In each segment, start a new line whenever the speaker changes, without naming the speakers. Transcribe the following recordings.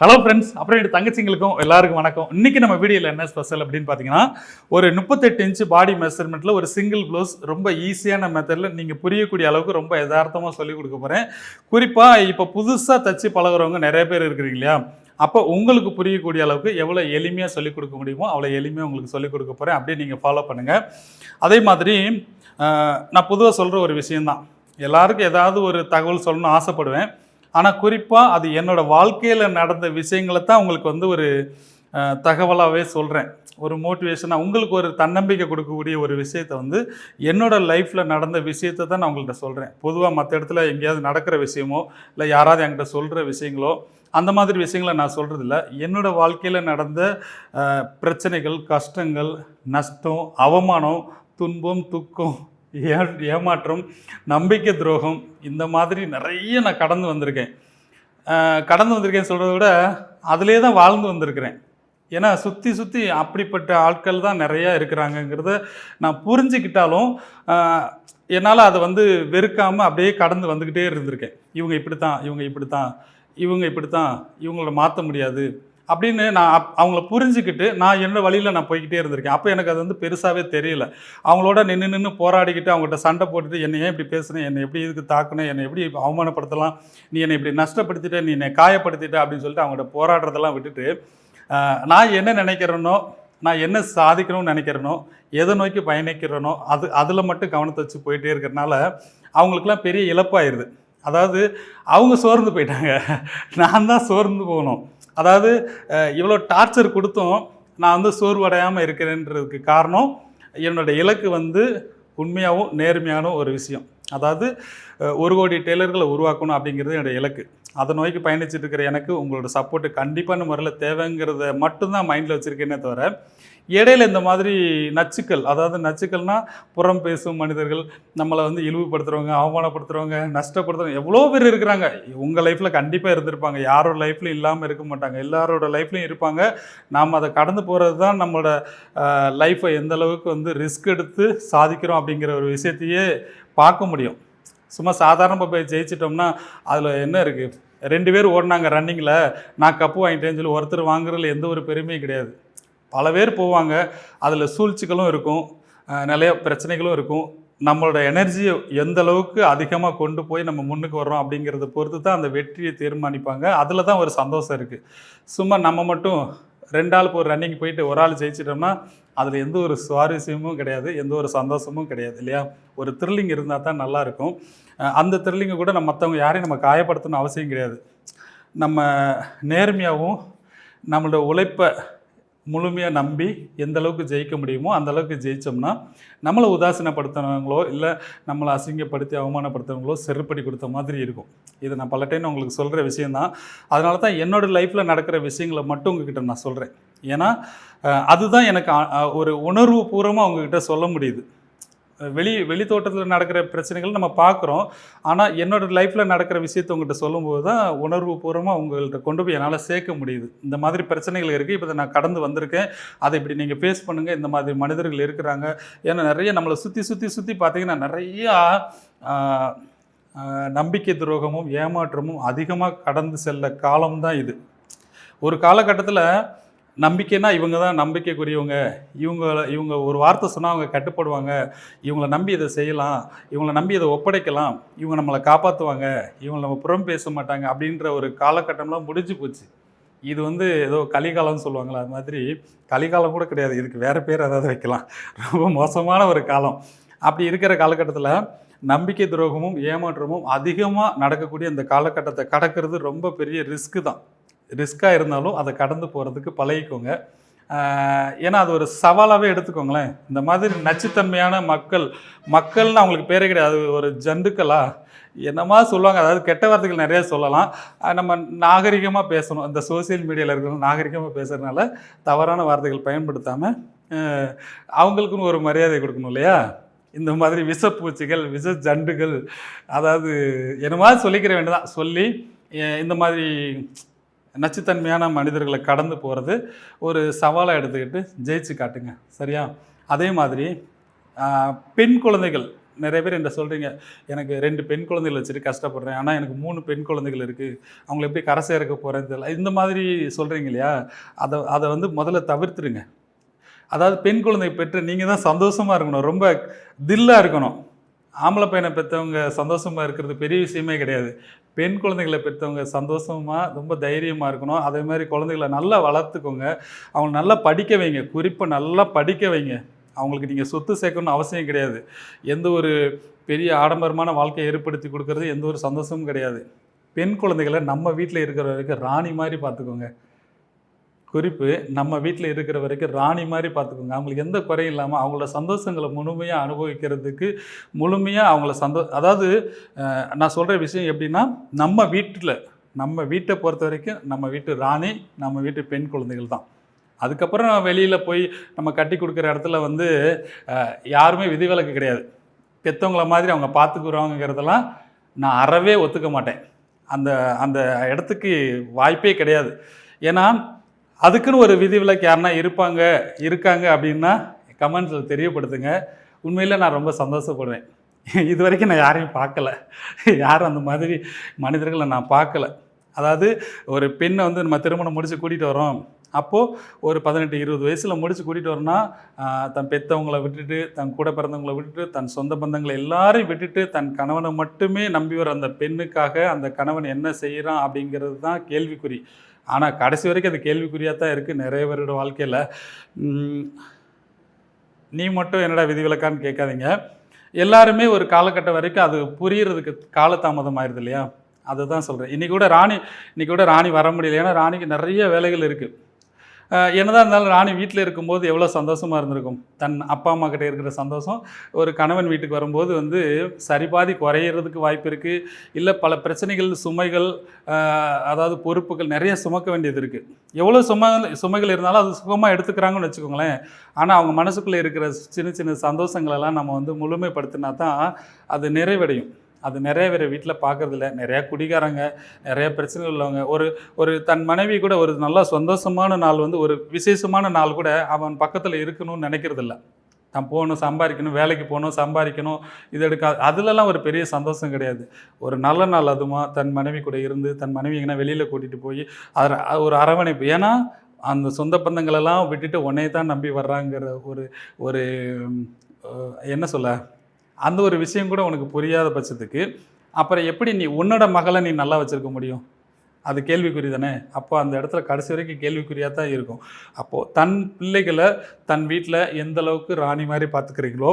Hello friends அப்புறம் என் தங்கச்சிங்களுக்கும் எல்லாருக்கும் வணக்கம். இன்னைக்கு நம்ம வீடியோவில் என்ன ஸ்பெஷல் அப்படின்னு பார்த்தீங்கன்னா ஒரு முப்பத்தெட்டு இன்ச்சு பாடி மெஷர்மெண்ட்டில் ஒரு சிங்கிள் ப்ளவுஸ் ரொம்ப ஈஸியான மெத்தடில் நீங்கள் புரியக்கூடிய அளவுக்கு ரொம்ப யதார்த்தமாக சொல்லிக் கொடுக்க போகிறேன் குறிப்பாக இப்போ புதுசாக தச்சு பழகுறவங்க நிறைய பேர் இருக்கிறீங்க இல்லையா? அப்போ உங்களுக்கு புரியக்கூடிய அளவுக்கு எவ்வளோ எளிமையாக சொல்லிக் கொடுக்க முடியுமோ அவ்வளோ எளிமையாக உங்களுக்கு சொல்லிக் கொடுக்க போகிறேன் அப்படியே நீங்கள் ஃபாலோ பண்ணுங்கள் அதே மாதிரி நான் பொதுவாக சொல்கிற ஒரு விஷயந்தான் எல்லாருக்கும் ஏதாவது ஒரு தகவல் சொல்லணும்னு ஆசைப்படுவேன். ஆனால் குறிப்பாக அது என்னோடய வாழ்க்கையில் நடந்த விஷயங்களை தான் உங்களுக்கு வந்து ஒரு தகவலாகவே சொல்கிறேன் ஒரு மோட்டிவேஷனாக உங்களுக்கு ஒரு தன்னம்பிக்கை கொடுக்கக்கூடிய ஒரு விஷயத்தை வந்து என்னோட லைஃப்பில் நடந்த விஷயத்தை தான் நான் உங்கள்கிட்ட சொல்கிறேன் பொதுவாக மற்ற இடத்துல எங்கேயாவது நடக்கிற விஷயமோ இல்லை யாராவது என்கிட்ட சொல்கிற விஷயங்களோ அந்த மாதிரி விஷயங்களை நான் சொல்கிறதில்ல என்னோடய வாழ்க்கையில் நடந்த பிரச்சனைகள் கஷ்டங்கள் நஷ்டம் அவமானம் துன்பம் துக்கம் ஏ ஏமாற்றம் நம்பிக்கை துரோகம் இந்த மாதிரி நிறைய நான் கடந்து வந்திருக்கேன். கடந்து வந்திருக்கேன்னு சொல்கிறத விட அதிலே தான் வாழ்ந்து வந்திருக்கிறேன். ஏன்னா சுற்றி சுற்றி அப்படிப்பட்ட ஆட்கள் தான் நிறையா இருக்கிறாங்கங்கிறத நான் புரிஞ்சுக்கிட்டாலும் என்னால் அதை வந்து வெறுக்காமல் அப்படியே கடந்து வந்துக்கிட்டே இருந்திருக்கேன். இவங்க இப்படி தான் இவங்க இப்படி தான் இவங்க இப்படி தான் இவங்கள மாற்ற முடியாது. அப்படின்னு நான் அப்- அவங்கள புரிஞ்சுக்கிட்டு நான் என்னோட வழியில் நான் போய்கிட்டே இருந்திருக்கேன். அப்போ எனக்கு அது வந்து பெருசாகவே தெரியல. அவங்களோட நின்று நின்று போராடிக்கிட்டு அவங்கள்ட்ட சண்டை போட்டுட்டு என்னை ஏன் இப்படி பேசுனேன் என்னை எப்படி இதுக்கு தாக்குனேன் என்னை எப்படி அவமானப்படுத்தலாம் நீ என்னை இப்படி நஷ்டப்படுத்திட்ட நீ என்னை காயப்படுத்திட்ட அப்படின்னு சொல்லிட்டு அவங்கள்ட்ட போராடுறதெல்லாம் விட்டுட்டு நான் என்ன நினைக்கிறேனோ நான் என்ன சாதிக்கணும்னு நினைக்கிறேனோ எதை நோக்கி பயணிக்கிறேனோ அது அதில் மட்டும் கவனத்தை வச்சு போயிட்டே இருக்கிறனால அவங்களுக்குலாம் பெரிய இழப்பாயிருது. அதாவது அவங்க சோர்ந்து போயிட்டாங்க. நான் தான் சோர்ந்து போகணும். அதாவது இவ்வளோ டார்ச்சர் கொடுத்தும் நான் வந்து சோர்வடையாமல் இருக்கிறேன்றதுக்கு காரணம் என்னோட இலக்கு வந்து உண்மையாகவும் நேர்மையான ஒரு விஷயம். அதாவது ஒரு கோடி டெய்லர்களை உருவாக்கணும் அப்படிங்கிறது என்னோட இலக்கு. அதை நோய்க்கு பயணிச்சுட்டு இருக்கிற எனக்கு உங்களோட சப்போர்ட்டு கண்டிப்பான முறையில் தேவைங்கிறத மட்டும்தான் மைண்டில் வச்சுருக்கேனே தவிர இடையில இந்த மாதிரி நச்சுக்கள் அதாவது நச்சுக்கள்னால் புறம் பேசும் மனிதர்கள் நம்மளை வந்து இழிவுபடுத்துகிறவங்க அவமானப்படுத்துகிறவங்க நஷ்டப்படுத்துகிறவங்க எவ்வளோ பேர் இருக்கிறாங்க. உங்கள் லைஃப்பில் கண்டிப்பாக இருந்திருப்பாங்க. யாரோட லைஃப்லையும் இல்லாமல் இருக்க மாட்டாங்க. எல்லாரோட லைஃப்லையும் இருப்பாங்க. நாம் அதை கடந்து போகிறது தான் நம்மளோட லைஃப்பை எந்த அளவுக்கு வந்து ரிஸ்க் எடுத்து சாதிக்கிறோம் அப்படிங்கிற ஒரு விஷயத்தையே பார்க்க முடியும். சும்மா சாதாரணமாக போய் ஜெயிச்சிட்டோம்னா அதில் என்ன இருக்குது ரெண்டு பேர் ஓடினாங்க ரன்னிங்கில் நான் கப்பு வாங்கிட்டேன்னு சொல்லி ஒருத்தர் வாங்குறதுல எந்த ஒரு பெருமையும் கிடையாது. பல பேர் போவாங்க. அதில் சூழ்ச்சிகளும் இருக்கும். நிறைய பிரச்சனைகளும் இருக்கும். நம்மளோட எனர்ஜியை எந்த அளவுக்கு அதிகமாக கொண்டு போய் நம்ம முன்னுக்கு வர்றோம் அப்படிங்கிறத பொறுத்து தான் அந்த வெற்றியை தீர்மானிப்பாங்க. அதில் தான் ஒரு சந்தோஷம் இருக்குது சும்மா நம்ம மட்டும் ரெண்டு ஆள் ஒரு ரன்னிங் போயிட்டு ஒரு ஆள் ஜெயிச்சிட்டோம்னா அதில் எந்த ஒரு சுவாரஸ்யமும் கிடையாது. எந்த ஒரு சந்தோஷமும் கிடையாது இல்லையா? ஒரு த்ரில்லிங் இருந்தால் தான் நல்லாயிருக்கும் அந்த த்ரில்லிங்கை கூட நம்ம மற்றவங்க யாரையும் நம்ம காயப்படுத்தணும் அவசியம் கிடையாது. நம்ம நேர்மையாகவும் நம்மளோட உழைப்பை முழுமையாக நம்பி எந்த அளவுக்கு ஜெயிக்க முடியுமோ அந்த அளவுக்கு ஜெயித்தோம்னா நம்மளை உதாசீனப்படுத்தினவங்களோ இல்லை நம்மளை அசிங்கப்படுத்தி அவமானப்படுத்துறவங்களோ செருப்படி கொடுத்த மாதிரி இருக்கும். இது நான் பல டைம் உங்களுக்கு சொல்கிற விஷயந்தான் அதனால தான் என்னோட லைஃப்பில் நடக்கிற விஷயங்களை மட்டும் உங்ககிட்ட நான் சொல்கிறேன் ஏன்னா அதுதான் எனக்கு ஒரு உணர்வு பூர்வமாக உங்ககிட்ட சொல்ல முடியுது. வெளி வெளி தோட்டத்தில் நடக்கிற பிரச்சனைகள் நம்ம பார்க்குறோம். ஆனால் என்னோட லைஃப்பில் நடக்கிற விஷயத்தை உங்கள்கிட்ட சொல்லும்போது தான் உணர்வு பூர்வமாக உங்கள்கிட்ட கொண்டு போய் என்னால் சேர்க்க முடியுது. இந்த மாதிரி பிரச்சனைகள் இருக்குது இப்போ நான் கடந்து வந்திருக்கேன். அதை இப்படி நீங்கள் ஃபேஸ் பண்ணுங்கள் இந்த மாதிரி மனிதர்கள் இருக்கிறாங்க. ஏன்னா நிறைய நம்மளை சுற்றி சுற்றி சுற்றி பார்த்தீங்கன்னா நிறையா நம்பிக்கை துரோகமும் ஏமாற்றமும் அதிகமாக கடந்து செல்ல காலம்தான் இது. ஒரு காலகட்டத்தில் நம்பிக்கைனா இவங்க தான் நம்பிக்கைக்குரியவங்க. இவங்க இவங்க ஒரு வார்த்தை சொன்னால் அவங்க கட்டுப்படுவாங்க. இவங்களை நம்பி இதை செய்யலாம். இவங்களை நம்பி இதை ஒப்படைக்கலாம். இவங்க நம்மளை காப்பாற்றுவாங்க இவங்க நம்ம புறம் பேச மாட்டாங்க அப்படின்ற ஒரு காலகட்டம்லாம் முடிஞ்சு போச்சு. இது வந்து ஏதோ கலிகாலம்னு சொல்லுவாங்களா அது மாதிரி கலிகாலம் கூட கிடையாது. இதுக்கு வேறு பேர் ஏதாவது வைக்கலாம். ரொம்ப மோசமான ஒரு காலம். அப்படி இருக்கிற காலகட்டத்தில் நம்பிக்கை துரோகமும் ஏமாற்றமும் அதிகமாக நடக்கக்கூடிய அந்த காலகட்டத்தை கடக்கிறது ரொம்ப பெரிய ரிஸ்க்கு தான். ரிஸ்க்காக இருந்தாலும் அதை கடந்து போகிறதுக்கு பழகிக்கோங்க. ஏன்னா அது ஒரு சவாலாகவே எடுத்துக்கோங்களேன். இந்த மாதிரி நச்சுத்தன்மையான மக்கள் மக்கள்னு அவங்களுக்கு பேரே கிடையாது. அது ஒரு ஜந்துக்களா? என்னமா சொல்லுவாங்க? அதாவது கெட்ட வார்த்தைகள் நிறைய சொல்லலாம். நம்ம நாகரிகமாக பேசணும். இந்த சோஷியல் மீடியாவில் இருக்கிறவங்க நாகரிகமாக பேசுகிறதுனால தவறான வார்த்தைகள் பயன்படுத்தாமல் அவங்களுக்குன்னு ஒரு மரியாதை கொடுக்கணும் இல்லையா? இந்த மாதிரி விஷப்பூச்சிகள் விஷ ஜண்டுகள் அதாவது என்னமா சொல்லிக்கிற வேண்டியதான் சொல்லி இந்த மாதிரி நச்சுத்தன்மையான மனிதர்களை கடந்து போகிறது ஒரு சவாலாக எடுத்துக்கிட்டு ஜெயிச்சு காட்டுங்க. சரியா? அதே மாதிரி பெண் குழந்தைகள் நிறைய பேர் என்ன சொல்கிறீங்க எனக்கு ரெண்டு பெண் குழந்தைகள் வச்சுட்டு கஷ்டப்படுறேன் ஆனால் எனக்கு மூணு பெண் குழந்தைகள் இருக்குது அவங்கள எப்படி கரை சேர்க்க போகிறேன்னு தெரியல. இந்த மாதிரி சொல்கிறீங்க இல்லையா? அதை அதை வந்து முதல்ல தவிர்த்துருங்க. அதாவது பெண் குழந்தை பெற்று நீங்கள் தான் சந்தோஷமாக இருக்கணும் ரொம்ப தில்லாக இருக்கணும். ஆம்பளை பையனை பெற்றவங்க சந்தோஷமாக இருக்கிறது பெரிய விஷயமே கிடையாது. பெண் குழந்தைகளை பெற்றவங்க சந்தோஷமாக ரொம்ப தைரியமாக இருக்கணும். அதே மாதிரி குழந்தைகளை நல்லா வளர்த்துக்கோங்க. அவங்க நல்லா படிக்க வைங்க. குறிப்பாக நல்லா படிக்க வைங்க. அவங்களுக்கு நீங்கள் சொத்து சேர்க்கணும்னு அவசியம் கிடையாது. எந்த ஒரு பெரிய ஆடம்பரமான வாழ்க்கையை ஏற்படுத்தி கொடுக்கறது எந்த ஒரு சந்தோஷமும் கிடையாது. பெண் குழந்தைகளை நம்ம வீட்டில் இருக்கிற வரைக்கும் ராணி மாதிரி பார்த்துக்கோங்க. குறிப்பு நம்ம வீட்டில் இருக்கிற வரைக்கும் ராணி மாதிரி பார்த்துக்கோங்க. அவங்களுக்கு எந்த குறையும் இல்லாமல் அவங்களோட சந்தோஷங்களை முழுமையாக அனுபவிக்கிறதுக்கு முழுமையாக அவங்கள சந்தோ அதாவது நான் சொல்கிற விஷயம் எப்படின்னா நம்ம வீட்டில் நம்ம வீட்டை பொறுத்த வரைக்கும் நம்ம வீட்டு ராணி நம்ம வீட்டு பெண் குழந்தைகள் தான். அதுக்கப்புறம் வெளியில் போய் நம்ம கட்டி கொடுக்குற இடத்துல வந்து யாருமே விதிவிலக்கு கிடையாது. பெற்றவங்கள மாதிரி அவங்க பார்த்துக்குறவங்கிறதெல்லாம் நான் அறவே ஒத்துக்க மாட்டேன். அந்த அந்த இடத்துக்கு வாய்ப்பே கிடையாது. ஏன்னா அதுக்குன்னு ஒரு விதிவிலக்கு யாருன்னா இருப்பாங்க இருக்காங்க அப்படின்னா கமெண்ட்ஸில் தெரியப்படுத்துங்க. உண்மையில் நான் ரொம்ப சந்தோஷப்படுவேன். இது வரைக்கும் நான் யாரையும் பார்க்கல. யாரும் அந்த மாதிரி மனிதர்களை நான் பார்க்கல. அதாவது ஒரு பெண்ணை வந்து நம்ம திருமணம் முடித்து கூட்டிகிட்டு வரோம் அப்போது ஒரு பதினெட்டு இருபது வயசில் முடித்து கூட்டிகிட்டு வரோம்னா தன் பெற்றவங்களை விட்டுட்டு தன் கூட பிறந்தவங்களை விட்டுட்டு தன் சொந்த பந்தங்களை எல்லாரையும் விட்டுட்டு தன் கணவனை மட்டுமே நம்பி வர அந்த பெண்ணுக்காக அந்த கணவன் என்ன செய்கிறான் அப்படிங்கிறது தான் கேள்விக்குறி. ஆனால் கடைசி வரைக்கும் அது கேள்விக்குறியாக தான் இருக்குது நிறைய பேரோட வாழ்க்கையில். நீ மட்டும் என்னடா விதிவிலக்கான்னு கேட்காதீங்க. எல்லாருமே ஒரு காலகட்டம் வரைக்கும் அது புரியறதுக்கு காலதாமதம் ஆயிடுது இல்லையா? அதுதான் சொல்கிறேன் இன்றைக்கி கூட ராணி இன்றைக்கி கூட ராணி வர முடியல. ஏன்னா ராணிக்கு நிறைய வேலைகள் இருக்குது என்னதான் இருந்தாலும் ராணி வீட்டில் இருக்கும்போது எவ்வளோ சந்தோஷமாக இருந்திருக்கும். தன் அப்பா அம்மா கிட்ட இருக்கிற சந்தோஷம். ஒரு கணவன் வீட்டுக்கு வரும்போது வந்து சரிபாதி குறையிறதுக்கு வாய்ப்பு இருக்குது இல்லை பல பிரச்சனைகள் சுமைகள் அதாவது பொறுப்புகள் நிறைய சுமக்க வேண்டியது இருக்குது எவ்வளோ சும சுமைகள் இருந்தாலும் அது சுகமாக எடுத்துக்கிறாங்கன்னு வச்சுக்கோங்களேன். ஆனால் அவங்க மனசுக்குள்ளே இருக்கிற சின்ன சின்ன சந்தோஷங்களெல்லாம் நம்ம வந்து முழுமைப்படுத்தினா தான் அது நிறைவடையும். அது நிறைய பேர் வீட்டில் பார்க்கறதில்ல நிறையா குடிகாரங்க நிறையா பிரச்சனைகள் உள்ளவங்க. ஒரு ஒரு தன் மனைவி கூட ஒரு நல்லா சந்தோஷமான நாள் வந்து ஒரு விசேஷமான நாள் கூட அவன் பக்கத்தில் இருக்கணும்னு நினைக்கிறதில்ல. தான் போகணும் சம்பாதிக்கணும் வேலைக்கு போகணும் சம்பாதிக்கணும் இது எடுக்க அதுலலாம் ஒரு பெரிய சந்தோஷம் கிடையாது. ஒரு நல்ல நாள் அதுமா தன் மனைவி கூட இருந்து தன் மனைவி எங்கன்னா வெளியில் கூட்டிகிட்டு போய் அதை ஒரு அரவணைப்பு. ஏன்னா அந்த சொந்த பந்தங்களெல்லாம் விட்டுட்டு உன்னைய தான் நம்பி வர்றாங்கிற ஒரு ஒரு என்ன சொல்ல? அந்த ஒரு விஷயம் கூட உனக்கு புரியாத பட்சத்துக்கு அப்புறம் எப்படி நீ உன்னோட மகளை நீ நல்லா வச்சுருக்க முடியும்? அது கேள்விக்குறி தானே? அப்போ அந்த இடத்துல கடைசி வரைக்கும் கேள்விக்குறியாக தான் இருக்கும். அப்போது தன் பிள்ளைகளை தன் வீட்டில் எந்த அளவுக்கு ராணி மாதிரி பார்த்துக்கிறீங்களோ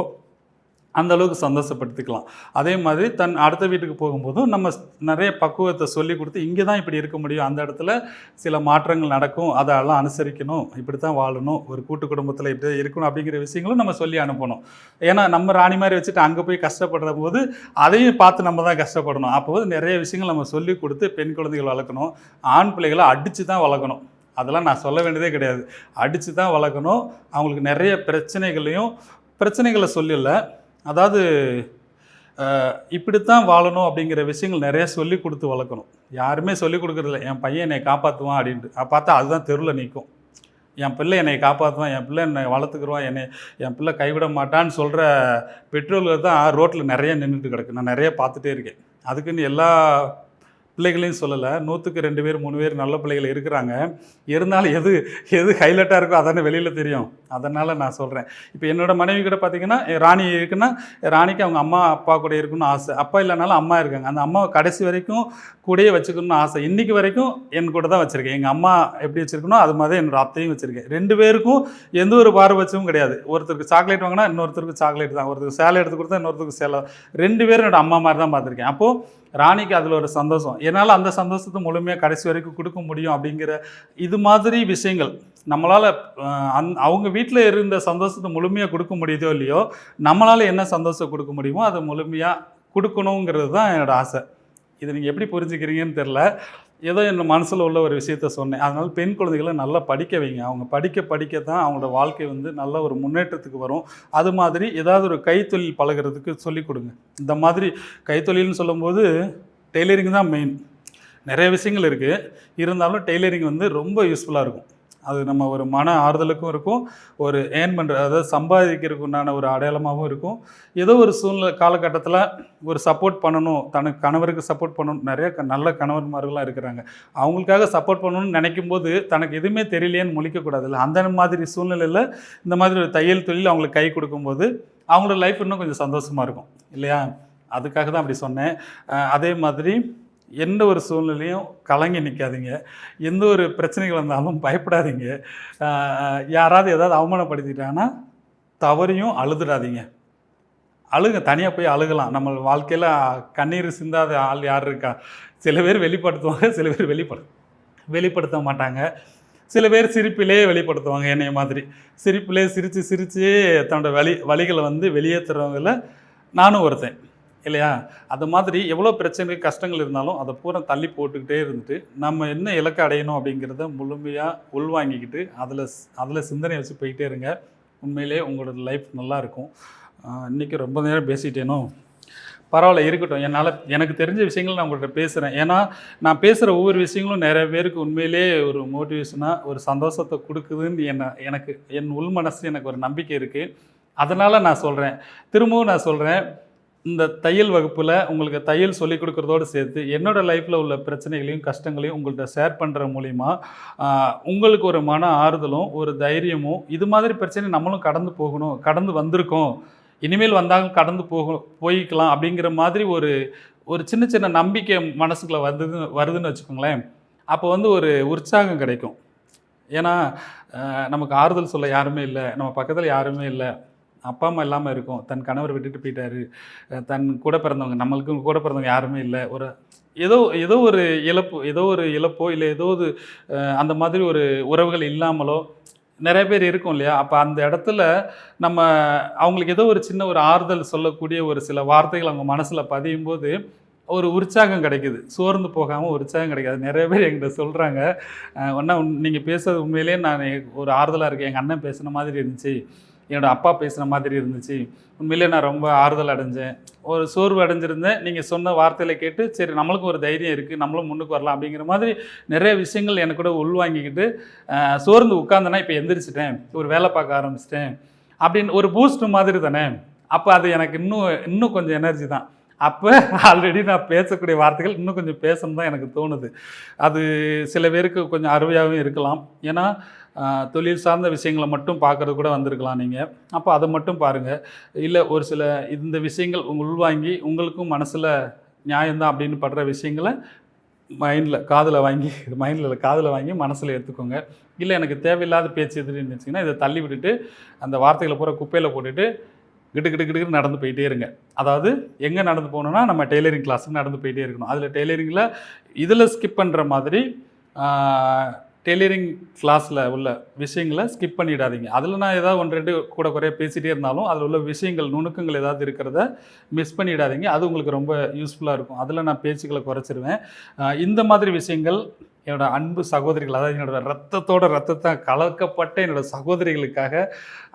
அந்த அளவுக்கு சந்தோஷப்படுத்திக்கலாம். அதே மாதிரி தன் அடுத்த வீட்டுக்கு போகும்போதும் நம்ம நிறைய பக்குவத்தை சொல்லி கொடுத்து இங்கே தான் இப்படி இருக்க முடியும். அந்த இடத்துல சில மாற்றங்கள் நடக்கும். அதெல்லாம் அனுசரிக்கணும். இப்படி தான் வாழணும். ஒரு கூட்டு குடும்பத்தில் இப்படி இருக்கணும் அப்படிங்கிற விஷயங்களும் நம்ம சொல்லி அனுப்பணும். ஏன்னா நம்ம ராணி மாதிரி வச்சுட்டு அங்கே போய் கஷ்டப்படுற போது அதையும் பார்த்து நம்ம தான் கஷ்டப்படணும். அப்போது நிறைய விஷயங்கள் நம்ம சொல்லி கொடுத்து பெண் குழந்தைகள் வளர்க்கணும். ஆண் பிள்ளைகளை அடித்து தான் வளர்க்கணும். அதெல்லாம் நான் சொல்ல வேண்டியதே கிடையாது. அடித்து தான் வளர்க்கணும். அவங்களுக்கு நிறைய பிரச்சனைகளையும் பிரச்சனைகளை சொல்லலை. அதாவது இப்படித்தான் வாழணும் அப்படிங்கிற விஷயங்கள் நிறைய சொல்லி கொடுத்து வளர்க்கணும். யாருமே சொல்லி கொடுக்குறதில்ல. என் பையன் என்னை காப்பாற்றுவான் அப்படின்ட்டு. பார்த்தா அதுதான் தெருவில் நிற்கும் என் பிள்ளை என்னை காப்பாற்றுவான் என் பிள்ளை என்னை வளர்த்துக்குருவான். என்னை என் பிள்ளை கைவிட மாட்டான்னு சொல்கிற பெற்றோர்கள் தான் ரோட்டில் நிறைய நின்றுட்டு கிடக்கு. நான் நிறைய பார்த்துட்டே இருக்கேன். அதுக்குன்னு எல்லா பிள்ளைகளையும் சொல்லலை. நூற்றுக்கு ரெண்டு பேர் மூணு பேர் நல்ல பிள்ளைகள் இருக்கிறாங்க. இருந்தாலும் எது எது ஹைலைட்டாக இருக்கோ அதானே வெளியில் தெரியும். அதனால் நான் சொல்கிறேன் இப்போ என்னோடய மனைவி கூட பார்த்தீங்கன்னா என் ராணி இருக்குன்னா ராணிக்கு அவங்க அம்மா அப்பா கூட இருக்கணும்னு ஆசை. அப்பா இல்லைனாலும் அம்மா இருக்காங்க. அந்த அம்மாவை கடைசி வரைக்கும் கூடயே வச்சுக்கணும்னு ஆசை. இன்றைக்கி வரைக்கும் என் கூட தான் வச்சுருக்கேன். எங்கள் அம்மா எப்படி வச்சுருக்கணும் அது மாதிரி என்னோட அத்தையும் வச்சுருக்கேன். ரெண்டு பேருக்கும் எந்த ஒரு பாரபட்சமும் கிடையாது. ஒருத்தருக்கு சாக்லேட் வாங்கினா இன்னொருத்தருக்கு சாக்லேட் தான். ஒருத்தருக்கு சேலை எடுத்து கொடுத்தா இன்னொருத்தருக்கு சேலை ரெண்டு பேரும் என்னோட அம்மா மாதிரி தான் பார்த்துருக்கேன் அப்போது ராணிக்கு அதில் ஒரு சந்தோஷம். என்னால் அந்த சந்தோஷத்தை முழுமையாக கடைசி வரைக்கும் கொடுக்க முடியும் அப்படிங்கிற இது மாதிரி விஷயங்கள். நம்மளால் அந் அவங்க வீட்டில் இருந்த சந்தோஷத்தை முழுமையாக கொடுக்க முடியுதோ இல்லையோ நம்மளால் என்ன சந்தோஷம் கொடுக்க முடியுமோ அதை முழுமையாக கொடுக்கணுங்கிறது தான் என்னோடய ஆசை. இதை நீங்கள் எப்படி புரிஞ்சுக்கிறீங்கன்னு தெரில ஏதோ என் மனசில் உள்ள ஒரு விஷயத்த சொன்னேன். அதனால் பெண் குழந்தைகளை நல்லா படிக்க வைங்க. அவங்க படிக்க படிக்க தான் அவங்களோட வாழ்க்கை வந்து நல்ல ஒரு முன்னேற்றத்துக்கு வரும். அது மாதிரி ஏதாவது ஒரு கைத்தொழில் பழகுறதுக்கு சொல்லிக் கொடுங்க. இந்த மாதிரி கைத்தொழில்னு சொல்லும்போது டெய்லரிங் தான் மெயின் நிறைய விஷயங்கள் இருக்குது இருந்தாலும் டெய்லரிங் வந்து ரொம்ப யூஸ்ஃபுல்லாக இருக்கும். அது நம்ம ஒரு மன ஆறுதலுக்கும் இருக்கும் ஒரு ஏர்ன் பண்ணுற அதாவது சம்பாதிக்கிறதுக்கு உண்டான ஒரு அடையாளமாகவும் இருக்கும். ஏதோ ஒரு சூழ்நிலை காலகட்டத்தில் ஒரு சப்போர்ட் பண்ணணும் தனக்கு கணவருக்கு சப்போர்ட் பண்ணணும் நிறைய க- நல்ல கணவன்மார்கள்லாம் இருக்கிறாங்க. அவங்களுக்காக சப்போர்ட் பண்ணணும்னு நினைக்கும் போது தனக்கு எதுவுமே தெரியலையேன்னு முழிக்கக்கூடாது இல்லை அந்த மாதிரி சூழ்நிலையில் இந்த மாதிரி ஒரு தையல் தொழில் அவங்களுக்கு கை கொடுக்கும்போது அவங்களோட லைஃப் இன்னும் கொஞ்சம் சந்தோஷமாக இருக்கும். இல்லையா? அதுக்காக தான் அப்படி சொன்னேன். அதே மாதிரி எந்த ஒரு சூழ்நிலையும் கலங்கி நிற்காதீங்க எந்த ஒரு பிரச்சனைகள் வந்தாலும் பயப்படாதீங்க. யாராவது ஏதாவது அவமானப்படுத்திட்டாங்கன்னா தவறையும் அழுதுடாதீங்க. அழுங்க தனியாக போய் அழுகலாம். நம்ம வாழ்க்கையில் கண்ணீர் சிந்தாத ஆள் யார் இருக்கா? சில பேர் வெளிப்படுத்துவாங்க சில பேர் வெளிப்படு வெளிப்படுத்த மாட்டாங்க. சில பேர் சிரிப்பிலே வெளிப்படுத்துவாங்க என்னைய மாதிரி. சிரிப்பிலே சிரித்து சிரித்து தன்னோட வலி வலிகளை வந்து வெளியேற்றுறவங்கள நானும் ஒருத்தன். இல்லையா? அது மாதிரி எவ்வளோ பிரச்சனைகள் கஷ்டங்கள் இருந்தாலும் அதை பூரா தள்ளி போட்டுக்கிட்டே இருந்துட்டு நம்ம என்ன இலக்கை அடையணும் அப்படிங்கிறத முழுமையாக உள்வாங்கிக்கிட்டு அதில் அதில் சிந்தனை வச்சு போயிட்டே இருங்க. உண்மையிலே உங்களோட லைஃப் நல்லா இருக்கும். ரொம்ப நேரம் பேசிட்டேனோ? பரவாயில்ல இருக்கட்டும். என்னால் எனக்கு தெரிஞ்ச விஷயங்கள் நான் உங்கள்கிட்ட பேசுகிறேன் ஏன்னா நான் பேசுகிற ஒவ்வொரு விஷயங்களும் நிறைய பேருக்கு உண்மையிலே ஒரு மோட்டிவேஷனாக ஒரு சந்தோஷத்தை கொடுக்குதுன்னு என்ன எனக்கு என் உள் மனசு எனக்கு ஒரு நம்பிக்கை இருக்குது அதனால் நான் சொல்கிறேன் திரும்பவும் நான் சொல்கிறேன் இந்த தையல் வகுப்பில் உங்களுக்கு தையல் சொல்லிக் கொடுக்குறதோடு சேர்த்து என்னோட லைஃப்பில் உள்ள பிரச்சனைகளையும் கஷ்டங்களையும் உங்கள்கிட்ட ஷேர் பண்ணுற மூலிமா உங்களுக்கு ஒரு மன ஆறுதலும் ஒரு தைரியமும் இது மாதிரி பிரச்சனை நம்மளும் கடந்து போகணும் கடந்து வந்திருக்கோம். இனிமேல் வந்தாலும் கடந்து போக போய்க்கலாம் அப்படிங்கிற மாதிரி ஒரு ஒரு சின்ன சின்ன நம்பிக்கை மனசுக்குள்ள வருது வருதுன்னு வச்சுக்கோங்களேன். அப்போ வந்து ஒரு உற்சாகம் கிடைக்கும். ஏன்னா நமக்கு ஆறுதல் சொல்ல யாருமே இல்லை. நம்ம பக்கத்தில் யாருமே இல்லை. அப்பா அம்மா இல்லாமல் இருக்கும். தன் கணவர் விட்டுட்டு போயிட்டாரு. தன் கூட பிறந்தவங்க நம்மளுக்கும் கூட பிறந்தவங்க யாருமே இல்லை. ஒரு ஏதோ ஏதோ ஒரு இழப்பு ஏதோ ஒரு இழப்போ இல்லை ஏதோ ஒரு அந்த மாதிரி ஒரு உறவுகள் இல்லாமலோ நிறைய பேர் இருக்கும் இல்லையா? அப்போ அந்த இடத்துல நம்ம அவங்களுக்கு ஏதோ ஒரு சின்ன ஒரு ஆறுதல் சொல்லக்கூடிய ஒரு சில வார்த்தைகள் அவங்க மனசில் பதியும் போது ஒரு உற்சாகம் கிடைக்குது. சோர்ந்து போகாமல் உற்சாகம் கிடைக்காது. நிறைய பேர் என்கிட்ட சொல்கிறாங்க ஒன்றா நீங்கள் பேசுறது உண்மையிலேயே நான் ஒரு ஆறுதலாக இருக்கேன். எங்கள் அண்ணன் பேசுன மாதிரி இருந்துச்சு. என்னோட அப்பா பேசுகிற மாதிரி இருந்துச்சு. உண்மையிலே நான் ரொம்ப ஆறுதல் அடைஞ்சேன். ஒரு சோர்வு அடைஞ்சிருந்தேன். நீங்கள் சொன்ன வார்த்தையில் கேட்டு சரி நம்மளுக்கும் ஒரு தைரியம் இருக்குது நம்மளும் முன்னுக்கு வரலாம் அப்படிங்கிற மாதிரி நிறைய விஷயங்கள் எனக்கு கூட உள்வாங்கிக்கிட்டு சோர்ந்து உட்காந்தனா இப்போ எந்திரிச்சிட்டேன். ஒரு வேலை பார்க்க ஆரம்பிச்சிட்டேன். அப்படின்னு ஒரு பூஸ்ட் மாதிரி தானே. அப்போ அது எனக்கு இன்னும் இன்னும் கொஞ்சம் எனர்ஜி தான். அப்போ ஆல்ரெடி நான் பேசக்கூடிய வார்த்தைகள் இன்னும் கொஞ்சம் பேசணும் தான் எனக்கு தோணுது. அது சில பேருக்கு கொஞ்சம் அருமையாகவும் இருக்கலாம். ஏன்னா தொழில் சார்ந்த விஷயங்களை மட்டும் பார்க்கறது கூட வந்திருக்கலாம் நீங்கள் அப்போ அதை மட்டும் பாருங்கள் இல்லை ஒரு சில இந்த விஷயங்கள் உங்கள் உள்வாங்கி உங்களுக்கும் மனசில் நியாயம்தான் அப்படின்னு படுற விஷயங்களை மைண்டில் காதில் வாங்கி மைண்டில் காதில் வாங்கி மனசில் எடுத்துக்கோங்க. இல்லை எனக்கு தேவையில்லாத பேச்சு எதுன்னு இருந்துச்சுன்னா இதை தள்ளி விட்டுட்டு அந்த வார்த்தைகளை பூரா குப்பையில் போட்டுட்டு கிட்டு கிட்டு கிட்டு நடந்து போயிட்டே இருங்க. அதாவது எங்கே நடந்து போகணுன்னா நம்ம டெய்லரிங் கிளாஸுக்கு நடந்து போயிட்டே இருக்கணும். அதில் டெய்லரிங்கில் இதில் ஸ்கிப் பண்ணுற மாதிரி டெய்லரிங் கிளாஸில் உள்ள விஷயங்களை ஸ்கிப் பண்ணிடாதீங்க. அதில் நான் ஏதாவது ஒன்று ரெண்டு கூட குறைய பேசிகிட்டே இருந்தாலும் அதில் உள்ள விஷயங்கள் நுணுக்கங்கள் ஏதாவது இருக்கிறத மிஸ் பண்ணிடாதீங்க. அது உங்களுக்கு ரொம்ப யூஸ்ஃபுல்லாக இருக்கும். அதில் நான் பேச்சுக்களை குறைச்சிருவேன். இந்த மாதிரி விஷயங்கள் என்னோட அன்பு சகோதரிகள் அதாவது என்னோட ரத்தத்தோட ரத்தத்தை கலக்கப்பட்ட என்னோடய சகோதரிகளுக்காக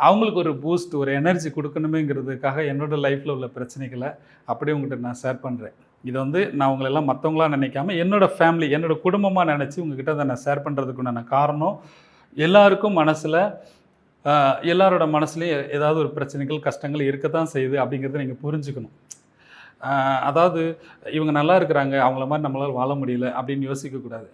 அவங்களுக்கு ஒரு பூஸ்ட் ஒரு எனர்ஜி கொடுக்கணுமேங்கிறதுக்காக என்னோட லைஃப்பில் உள்ள பிரச்சனைகளை அப்படியே உங்கள்கிட்ட நான் ஷேர் பண்ணுறேன் இது வந்து நான் உங்களெல்லாம் மற்றவங்களாம் நினைக்காம என்னோட ஃபேமிலி என்னோட குடும்பமாக நினச்சி உங்ககிட்ட அதை நான் ஷேர் பண்ணுறதுக்குண்டான காரணம். எல்லாருக்கும் மனசில் எல்லாரோட மனசுலேயும் ஏதாவது ஒரு பிரச்சனைகள் கஷ்டங்கள் இருக்கத்தான் செய்யுது அப்படிங்கிறத நீங்கள் புரிஞ்சுக்கணும். அதாவது இவங்க நல்லா இருக்கிறாங்க அவங்கள மாதிரி நம்மளால் வாழ முடியல அப்படின்னு யோசிக்கக்கூடாது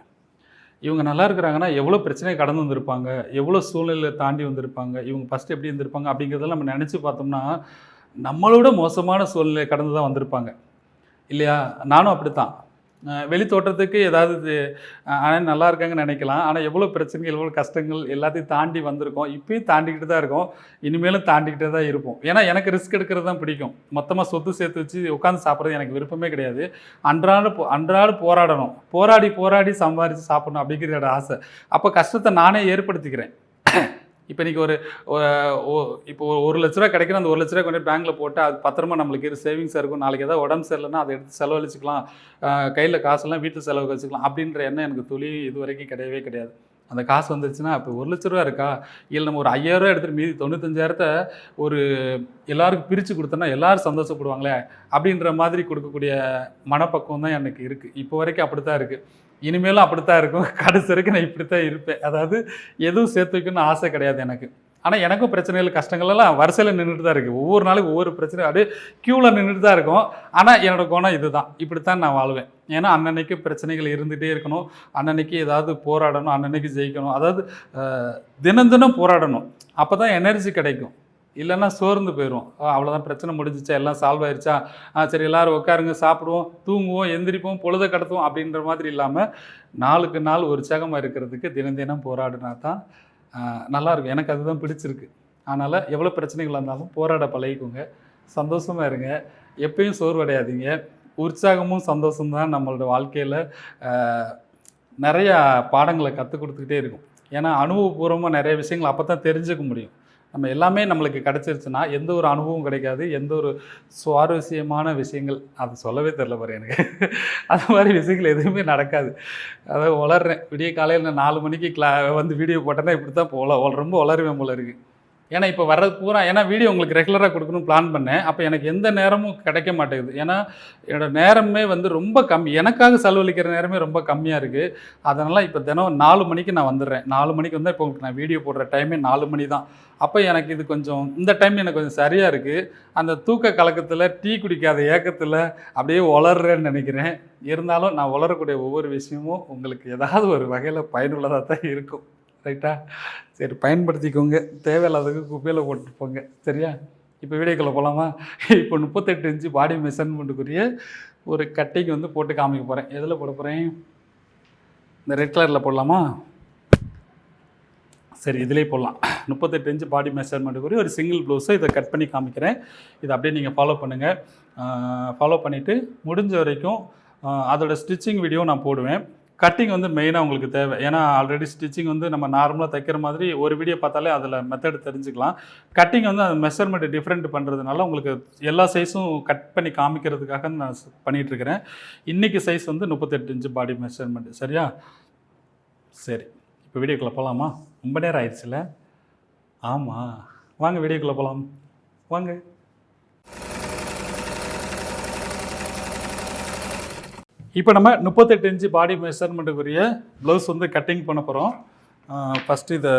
இவங்க நல்லா இருக்கிறாங்கன்னா எவ்வளோ பிரச்சனையை கடந்து வந்திருப்பாங்க எவ்வளோ சூழ்நிலையை தாண்டி வந்திருப்பாங்க இவங்க ஃபஸ்ட்டு எப்படி இருந்திருப்பாங்க அப்படிங்கிறதெல்லாம் நம்ம நினச்சி பார்த்தோம்னா நம்மளோட மோசமான சூழ்நிலையை கடந்து தான் வந்திருப்பாங்க. இல்லையா? நானும் அப்படித்தான். வெளி தோற்றத்துக்கு ஏதாவது ஆனால் நல்லா இருக்காங்கன்னு நினைக்கலாம். ஆனால் எவ்வளோ பிரச்சனைகள் எவ்வளோ கஷ்டங்கள் எல்லாத்தையும் தாண்டி வந்திருக்கோம். இப்பயும் தாண்டிக்கிட்டு தான் இருக்கோம். இனிமேலும் தாண்டிக்கிட்டே தான் இருப்போம். ஏன்னா எனக்கு ரிஸ்க் எடுக்கிறது தான் பிடிக்கும். மொத்தமாக சொத்து சேர்த்து வச்சு உட்காந்து சாப்பிட்றது எனக்கு விருப்பமே கிடையாது. அன்றாட போ அன்றாட போராடணும். போராடி போராடி சம்பாரித்து சாப்பிடணும் அப்படிங்கிறத ஆசை. அப்போ கஷ்டத்தை நானே ஏற்படுத்திக்கிறேன். இப்போ இன்றைக்கி ஒரு இப்போ ஒரு ஒரு லட்ச ரூபா கிடைக்கிற அந்த ஒரு லட்ச ரூபா கொண்டு பேங்க்கில் போட்டு அது பத்திரமா நம்மளுக்கு இரு சேவிங்ஸாக இருக்கும். நாளைக்கு ஏதாவது உடம்பு சரியில்லைன்னா அதை எடுத்து செலவழிச்சிக்கலாம். கையில் காசெல்லாம் வீட்டில் செலவு வச்சுக்கலாம். அப்படின்ற எண்ணம் எனக்கு துளி இது வரைக்கும் கிடையவே கிடையாது. அந்த காசு வந்துருச்சுன்னா இப்போ ஒரு லட்ச ரூபா இருக்கா? இல்லை நம்ம ஒரு ஐயாயிரரூவா எடுத்துகிட்டு மீதி தொண்ணூத்தஞ்சாயிரத்தை ஒரு எல்லாருக்கும் பிரித்து கொடுத்தோன்னா எல்லாரும் சந்தோஷப்படுவாங்களே? அப்படின்ற மாதிரி கொடுக்கக்கூடிய மனப்பக்குவம் தான் எனக்கு இருக்குது இப்போ வரைக்கும் அப்படி தான் இருக்குது இனிமேலும் அப்படித்தான் இருக்கும். கடைசி வரைக்கும் நான் இப்படி தான் இருப்பேன். அதாவது எதுவும் சேர்த்து வைக்கணும்னு ஆசை கிடையாது எனக்கு. ஆனால் எனக்கும் பிரச்சனைகள் கஷ்டங்கள் எல்லாம் வரிசையில் நின்றுட்டு தான் இருக்குது ஒவ்வொரு நாளைக்கு ஒவ்வொரு பிரச்சனையும் அப்படியே க்யூவில் நின்றுட்டு தான் இருக்கும். ஆனால் என்னோட குணம் இதுதான். இப்படித்தான் நான் வாழ்வேன். ஏன்னா அன்னன்னைக்கு பிரச்சனைகள் இருந்துகிட்டே இருக்கணும். அன்னன்னைக்கு ஏதாவது போராடணும். அன்னன்னைக்கு ஜெயிக்கணும். அதாவது தினம் தினம் போராடணும். அப்போ தான் எனர்ஜி கிடைக்கும். இல்லைன்னா சோர்ந்து போயிடும் அவ்வளோதான் பிரச்சனை முடிஞ்சிச்சா எல்லாம் சால்வ் ஆயிடுச்சா ஆ சரி எல்லோரும் உட்காருங்க சாப்பிடுவோம் தூங்குவோம் எந்திரிப்போம் பொழுதை கடத்துவோம் அப்படின்ற மாதிரி இல்லாமல் நாளுக்கு நாள் உற்சாகமாக இருக்கிறதுக்கு தினம் தினம் போராடினா தான் நல்லாயிருக்கும் நல்லா இருக்கும். எனக்கு அதுதான் பிடிச்சிருக்கு. அதனால் எவ்வளோ பிரச்சனைகள் இருந்தாலும் போராட பழகிக்கோங்க. சந்தோஷமாக இருங்க. எப்பயும் சோர்வடையாதீங்க. உற்சாகமும் சந்தோஷம் தான் நம்மளோட வாழ்க்கையில் நிறையா பாடங்களை கற்றுக் கொடுத்துக்கிட்டே இருக்கும். ஏன்னா அனுபவபூர்வமாக நிறைய விஷயங்கள் அப்போ தான் தெரிஞ்சுக்க முடியும். நம்ம எல்லாமே நம்மளுக்கு கிடச்சிருச்சுன்னா எந்த ஒரு அனுபவம் கிடைக்காது எந்த ஒரு சுவாரஸ்யமான விஷயங்கள் அது சொல்லவே தெரில பாரு எனக்கு. அது மாதிரி விஷயங்கள் எதுவுமே நடக்காது. அதை வளர்றேன் விடிய காலையில் நான் நாலு மணிக்கு கிளா வந்து வீடியோ போட்டேன்னா இப்படி தான் போல ரொம்ப வளருவேன் போல இருக்குது ஏன்னா இப்போ வர்றது பூரா ஏன்னா வீடியோ உங்களுக்கு ரெகுலராக கொடுக்கணும்னு பிளான் பண்ணேன். அப்போ எனக்கு எந்த நேரமும் கிடைக்க மாட்டேங்குது. ஏன்னா என்னோடய நேரமே வந்து ரொம்ப கம்மி. எனக்காக செலவழிக்கிற நேரமே ரொம்ப கம்மியாக இருக்குது அதனால் இப்போ தினம் நாலு மணிக்கு நான் வந்துடுறேன். நாலு மணிக்கு வந்தால் இப்போ உங்களுக்கு நான் வீடியோ போடுற டைமே நாலு மணி தான். அப்போ எனக்கு இது கொஞ்சம் இந்த டைம் எனக்கு கொஞ்சம் சரியாக இருக்குது அந்த தூக்க கலக்கத்தில் டீ குடிக்காத ஏக்கத்தில் அப்படியே வளர்றேன்னு நினைக்கிறேன். இருந்தாலும் நான் வளரக்கூடிய ஒவ்வொரு விஷயமும் உங்களுக்கு ஏதாவது ஒரு வகையில் பயனுள்ளதாக தான் இருக்கும். ரைட்டா? சரி பயன்படுத்திக்கோங்க. தேவையில்லாததுக்கு குப்பையில் போட்டு போங்க. சரியா? இப்போ வீடியோக்குள்ளே போகலாமா இப்போ முப்பத்தெட்டு இன்ச்சு பாடி மெஷர்மெண்ட்டுக்குரிய ஒரு கட்டைக்கு வந்து போட்டு காமிக்க போகிறேன் எதில் போட போகிறேன் இந்த ரெட் கலரில் போடலாமா? சரி இதிலே போடலாம். முப்பத்தெட்டு இன்ச்சு பாடி மெஷர்மெண்ட்டுக்குரிய ஒரு சிங்கிள் ப்ளவுஸை இதை கட் பண்ணி காமிக்கிறேன். இதை அப்படியே நீங்கள் ஃபாலோ பண்ணுங்கள் ஃபாலோ பண்ணிவிட்டு முடிஞ்ச வரைக்கும் அதோடய அதோட ஸ்டிச்சிங் வீடியோ நான் போடுவேன். கட்டிங் வந்து மெயினாக உங்களுக்கு தேவை. ஏன்னா ஆல்ரெடி ஸ்டிச்சிங் வந்து நம்ம நார்மலாக தைக்கிற மாதிரி ஒரு வீடியோ பார்த்தாலே அதில் மெத்தட் தெரிஞ்சுக்கலாம். கட்டிங் வந்து அந்த மெஷர்மெண்ட் டிஃப்ரெண்ட் பண்ணுறதுனால உங்களுக்கு எல்லா சைஸும் கட் பண்ணி காமிக்கிறதுக்காக நான் பண்ணிகிட்ருக்கிறேன் இன்றைக்கி சைஸ் வந்து முப்பத்தெட்டு இன்ச்சு பாடி மெஷர்மெண்ட் சரியா? சரி. இப்போ வீடியோக்குள்ளே போகலாமா ரொம்ப நேரம் ஆயிடுச்சுல? ஆமாம் வாங்க வீடியோக்குள்ளே போகலாம் வாங்க. இப்போ நம்ம முப்பத்தெட்டு இன்ச்சு பாடி மெஷர்மெண்ட்டுக்குரிய ப்ளவுஸ் வந்து கட்டிங் பண்ண போகிறோம் ஃபஸ்ட்டு இதை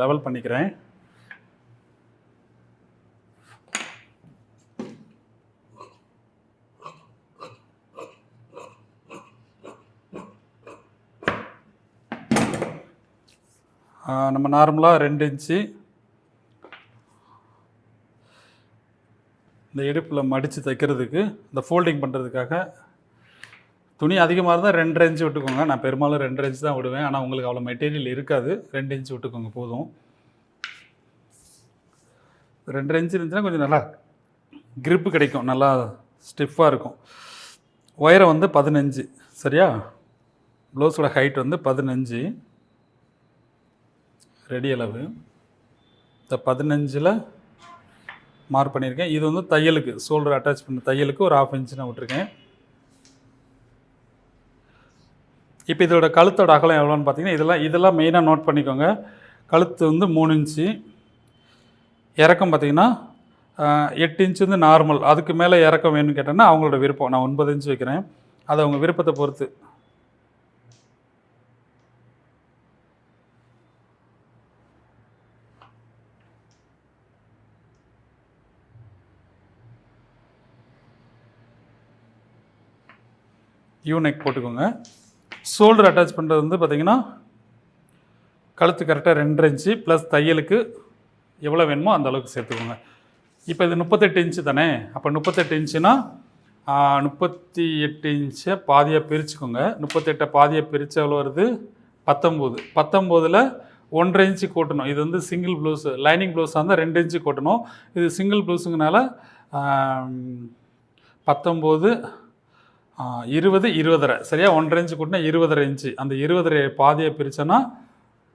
லெவல் பண்ணிக்கிறேன். நம்ம நார்மலாக ரெண்டு இன்ச்சு. இந்த இடுப்பில் மடித்து தைக்கிறதுக்கு இந்த ஃபோல்டிங் பண்ணுறதுக்காக துணி அதிகமாக இருந்தால் ரெண்டு இன்ச்சு விட்டுக்கோங்க. நான் பெரும்பாலும் ரெண்டு இன்ச்சு தான் விடுவேன். ஆனால் உங்களுக்கு அவ்வளோ மெட்டீரியல் இருக்காது. ரெண்டு இன்ச்சு விட்டுக்கோங்க. போதும். ரெண்டு இன்ச்சு இருந்துச்சுன்னா கொஞ்சம் நல்லா கிரிப்பு கிடைக்கும். நல்லா ஸ்டிஃபாக இருக்கும். ஒயரை வந்து பதினஞ்சு. சரியா? ப்ளவுஸோட ஹைட் வந்து பதினஞ்சு. ரெடி அளவு. இந்த பதினஞ்சில் மார்க் பண்ணியிருக்கேன். இது வந்து தையலுக்கு ஷோல்டர் அட்டாச் பண்ண தையலுக்கு ஒரு ஆஃப் இன்ச்சு நான் விட்டுருக்கேன். இப்போ இதோட கழுத்தோட அகலம் எவ்வளோன்னு பார்த்தீங்கன்னா இதெல்லாம் இதெல்லாம் மெயினாக நோட் பண்ணிக்கோங்க. கழுத்து வந்து மூணு இன்ச்சு இறக்கம் பார்த்தீங்கன்னா எட்டு இன்ச்சு வந்து நார்மல் அதுக்கு மேலே இறக்கம் வேணும்னு கேட்டேன்னா அவங்களோட விருப்பம். நான் ஒன்பது இன்ச்சு வைக்கிறேன். அது அவங்க விருப்பத்தை பொறுத்து. யூ நெக் போட்டுக்கோங்க. ஷோல்டர் அட்டாச் பண்ணுறது வந்து பார்த்திங்கன்னா கழுத்து கரெக்டாக ரெண்டரை இன்ச்சு ப்ளஸ் தையலுக்கு எவ்வளோ வேணுமோ அந்த அளவுக்கு சேர்த்துக்கோங்க. இப்போ இது முப்பத்தெட்டு இன்ச்சு தானே? அப்போ முப்பத்தெட்டு இன்ச்சுனா முப்பத்தி எட்டு இன்ச்சை பாதியாக பிரிச்சுக்கோங்க. முப்பத்தெட்டை பாதியாக பிரித்து எவ்வளோ வருது? பத்தொம்போது பத்தொம்போதில் ஒன்றரை இன்ச்சு கூட்டணும். இது வந்து சிங்கிள் ப்ளவுஸு லைனிங் ப்ளவுஸாக இருந்தால் ரெண்டு இன்ச்சு கூட்டணும். இது சிங்கிள் ப்ளவுஸுங்கனால பத்தொம்போது இருபது இருபதரை. சரியா? ஒன்றரை இன்ச்சு கூட்டினா இருபதரை இன்ச்சு அந்த இருபதரை பாதியை பிரித்தோன்னா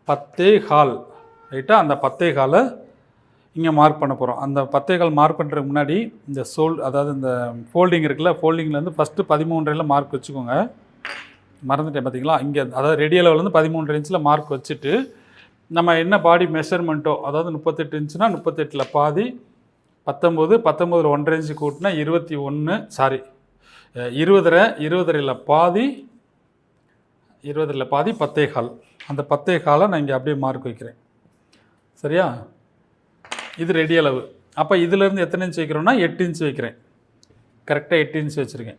பத்தே கால். ரைட்டா அந்த பத்தே காலை இங்கே மார்க் பண்ண போகிறோம் அந்த பத்தே கால் மார்க் பண்ணுறதுக்கு முன்னாடி இந்த சோல் அதாவது இந்த ஃபோல்டிங் இருக்குல்ல ஃபோல்டிங்லேருந்து ஃபஸ்ட்டு பதிமூன்றையில் மார்க் வச்சுக்கோங்க. மறந்துட்டேன் பார்த்தீங்களா இங்கே அதாவது ரெடி அளவுலேருந்து பதிமூன்று இன்ச்சில் மார்க் வச்சுட்டு நம்ம என்ன பாடி மெஷர்மெண்ட்டோ அதாவது முப்பத்தெட்டு இன்ச்சுனா முப்பத்தெட்டில் பாதி பத்தொம்போது பத்தொம்போதில் ஒன்றரை இன்ச்சு கூட்டினா இருபத்தி ஒன்று சாரி இருபதரை இருபதரையில் பாதி இருபதில் பாதி பத்தே கால். அந்த பத்தே காலை நான் இங்கே அப்படியே மார்க் வைக்கிறேன். சரியா? இது ரெடி அளவு. அப்போ இதுலேருந்து எத்தனை இன்ச் வைக்கிறோம்னா எட்டு இன்ச் வைக்கிறேன். கரெக்டாக எட்டு இன்ச் வச்சுருக்கேன்.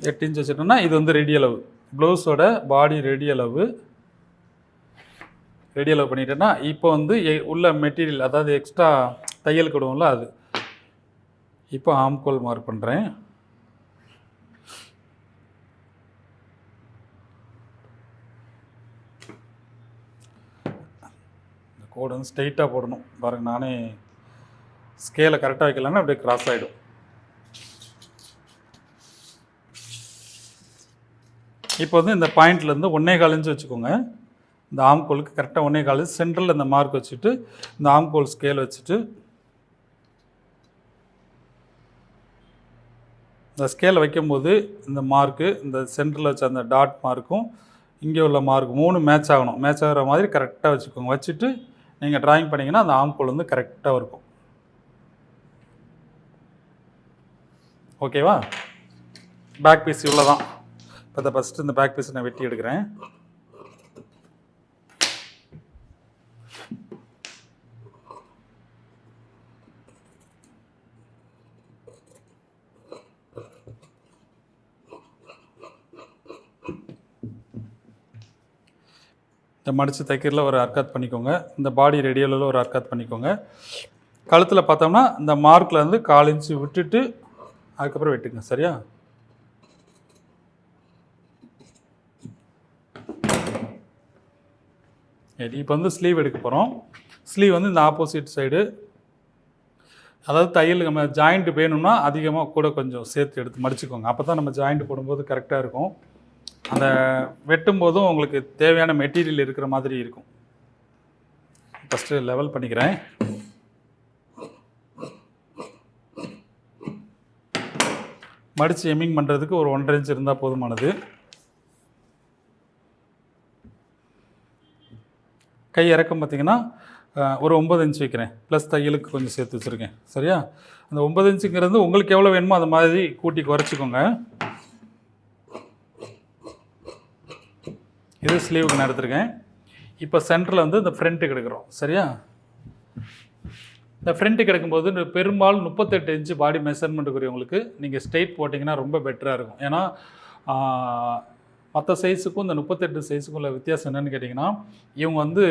எட்டு இன்ச் வச்சுட்டோம்னா இது வந்து ரெடி அளவு. ப்ளவுஸோட பாடி ரெடி அளவு. ரெடி அளவு பண்ணிட்டேன்னா இப்போ வந்து எ- உள்ள மெட்டீரியல் அதாவது எக்ஸ்ட்ரா தையல் கொடுவோம்ல அது இப்போ ஆம்கோல் மார்க் பண்ணுறேன் இந்த கோடு வந்து ஸ்ட்ரெயிட்டாக போடணும். பாருங்க நானே ஸ்கேலை கரெக்டாக வைக்கலன்னா அப்படியே கிராஸ் ஆகிடும் இப்போ வந்து இந்த பாயிண்ட்லேருந்து ஒன்றே காலஞ்சு வச்சுக்கோங்க. இந்த ஆம்கோலுக்கு கரெக்டாக ஒன்றே காலஞ்சு சென்ட்ரலில் இந்த மார்க் வச்சுட்டு இந்த ஆம்கோல் ஸ்கேல் வச்சுட்டு இந்த ஸ்கேலில் வைக்கும்போது இந்த மார்க்கு இந்த சென்டரில் வச்ச அந்த டாட் மார்க்கும் இங்கே உள்ள மார்க் மூணு மேட்ச் ஆகணும். மேட்ச் ஆகிற மாதிரி கரெக்டாக வச்சுக்கோங்க. வச்சுட்டு நீங்கள் ட்ராயிங் பண்ணிங்கன்னா அந்த ஆம்கோல் வந்து கரெக்டாக இருக்கும். ஓகேவா பேக் பீஸ் இவ்வளோ தான் இப்போ ஃபஸ்ட்டு இந்த பேக் பீஸ் நான் வெட்டி எடுக்கிறேன். இந்த மடித்து தைக்கிறதுல ஒரு அர்க்காத் பண்ணிக்கோங்க. இந்த பாடி ரெடியலில் ஒரு அர்க்காத் பண்ணிக்கோங்க. கழுத்தில் பார்த்தோம்னா இந்த மார்க்கில் வந்து கால் இன்ச்சு விட்டுட்டு அதுக்கப்புறம் வெட்டுங்க சரியா? இப்போ வந்து ஸ்லீவ் எடுக்க போகிறோம் ஸ்லீவ் வந்து இந்த ஆப்போசிட் சைடு அதாவது தையல் நம்ம ஜாயிண்ட் வேணும்னா அதிகமாக கூட கொஞ்சம் சேர்த்து எடுத்து மடிச்சுக்கோங்க. அப்போ தான் நம்ம ஜாயிண்ட் போடும்போது கரெக்டாக இருக்கும். அந்த வெட்டும் போதும் உங்களுக்கு தேவையான மெட்டீரியல் இருக்கிற மாதிரி இருக்கும். ஃபஸ்ட்டு லெவல் பண்ணிக்கிறேன். மடித்து எம்மிங் பண்ணுறதுக்கு ஒரு ஒன்றரை இன்ச் இருந்தால் போதுமானது. கை இறக்கம் பார்த்தீங்கன்னா ஒரு ஒம்பது இன்ச் வைக்கிறேன். ப்ளஸ் தையலுக்கு கொஞ்சம் சேர்த்து வச்சுருக்கேன். சரியா? அந்த ஒம்பது இன்ச்சுங்கிறது உங்களுக்கு எவ்வளோ வேணுமோ அந்த மாதிரி கூட்டி குறைச்சிக்கோங்க. இது ஸ்லீவுக்கு நான் எடுத்திருக்கேன். இப்போ சென்டரில் வந்து இந்த ஃப்ரண்ட்டுக்கு எடுக்கிறோம் சரியா? இந்த ஃப்ரண்ட்டுக்கு எடுக்கும்போது பெரும்பாலும் முப்பத்தெட்டு இன்ச்சு பாடி மெஷர்மெண்ட்டுக்குரியவங்களுக்கு நீங்கள் ஸ்ட்ரெயிட் போட்டிங்கன்னா ரொம்ப பெட்டராக இருக்கும். ஏன்னா மற்ற சைஸுக்கும் இந்த முப்பத்தெட்டு சைஸுக்கும் உள்ள வித்தியாசம் என்னென்னு கேட்டிங்கன்னா இவங்க வந்து